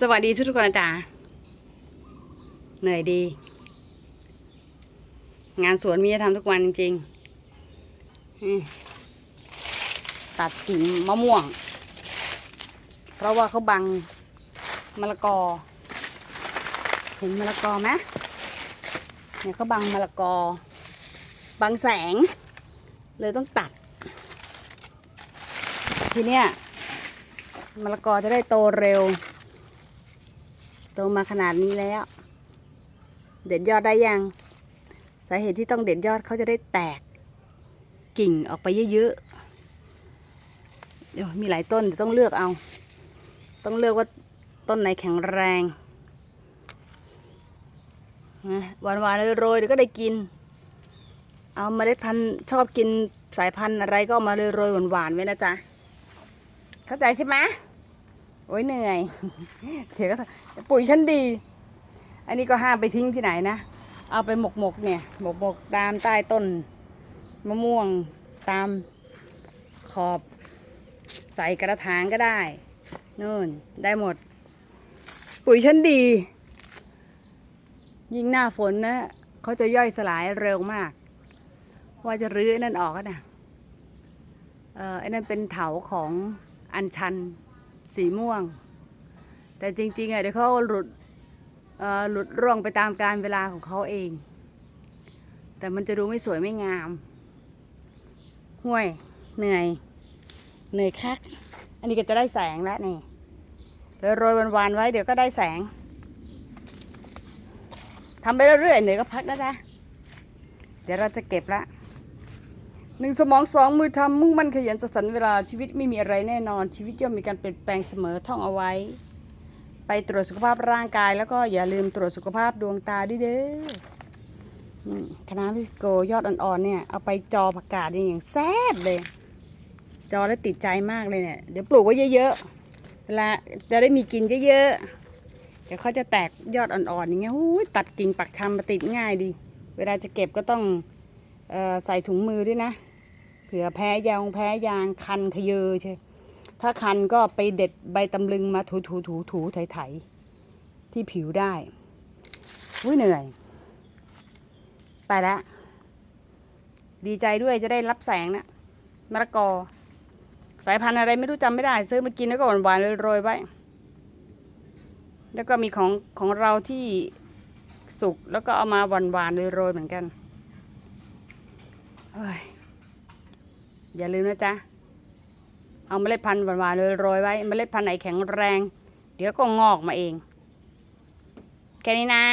สวัสดีทุกๆคนนะจ๊ะเหนื่อยดี งานสวนมีจะทำทุกวันจริงๆตัดกิ่งมะม่วง เพราะว่าเขาบังมะละกอ เห็นมะละกอไหมเนี่ยเขาบังมะละกอ บังแสง เลยต้องตัด ทีเนี้ยมะละกอจะได้โตเร็ว โตมาขนาดนี้แล้ว เด็ดยอดได้ยัง สาเหตุที่ต้องเด็ดยอดเขาจะได้แตก กิ่งออกไปเยอะๆเดี๋ยวมีหลายต้นต้องเลือกเอา ต้องเลือกว่าต้นไหนแข็งแรงนะหวานๆโรยๆเดี๋ยวก็ได้กิน เอาเมล็ดพันธุ์ชอบกินสายพันธุ์อะไรก็เอามาโรยๆหวานๆไว้นะจ๊ะ เข้าใจใช่ไหม โอ้ยเหนื่อยเดี๋ยก็ปุ๋ยชั้นดี อันนี้ก็ห้ามไปทิ้งที่ไหนนะ เอาไปหมกหมกเนี่ย หมกหมกตามใต้ต้นมะม่วงตามขอบ ใส่กระถางก็ได้นู่นได้หมด ปุ๋ยชั้นดี ยิ่งหน้าฝนนะเขาจะย่อยสลายเร็วมาก ว่าจะรื้อไอ้นั่นออกอะนะเออไอ้นั่นเป็นเถาของอัญชัน สีม่วง แต่จริงๆอะเดี๋ยวเขาหลุดเอ่อหลุดร่วงไปตามการเวลาของเขาเอง แต่มันจะดูไม่สวยไม่งาม ห่วย เหนื่อย เหนื่อยคัก อันนี้ก็จะได้แสงแล้วนี่แล้วโรยวันๆไว้เดี๋ยวก็ได้แสงทำไปเรื่อยๆเหนื่อยก็พักนะจ๊ะเดี๋ยวเราจะเก็บละ หนึ่งสมองสองมือทำมุ่งมั่นขยันจัดสรรเวลาชีวิตไม่มีอะไรแน่นอน ชีวิตย่อมมีการเปลี่ยนแปลงเสมอท่องเอาไว้ ไปตรวจสุขภาพร่างกาย แล้วก็อย่าลืมตรวจสุขภาพดวงตาด้วยเด้อนี่คณะพิสโกยอดอ่อนๆเนี่ยเอาไปจอผักกาดนี่อย่างแซ่บเลย จอแล้วติดใจมากเลยเนี่ยเดี๋ยวปลูกไว้เยอะๆเวลาจะได้มีกินเยอะๆเดี๋ยวเขาจะแตกยอดอ่อนๆอย่างเงี้ยหูตัดกิ่งปักชำมาติดง่ายดี เวลาจะเก็บก็ต้อง ใส่ถุงมือด้วยนะ เผื่อแพ้ยางแพ้ยางคันขยเยอใช่ ถ้าคันก็ไปเด็ดใบตำลึงมาถูถูถูถูไถไถที่ผิวได้อุ้ยเหนื่อย ไปแล้วดีใจด้วยจะได้รับแสงนะมะละกอ สายพันธุ์อะไรไม่รู้จำไม่ได้ ซื้อมากินแล้วก็หวานๆโรยๆไว้แล้วก็มีของของเราที่สุกแล้วก็เอามาหวานๆโรยๆเหมือนกัน อย่าลืมนะจ๊ะ เอาเมล็ดพันธุ์หวานๆเลยโรยไว้ เมล็ดพันธุ์ไหนแข็งแรง เดี๋ยวก็งอกมาเอง แค่นี้นะ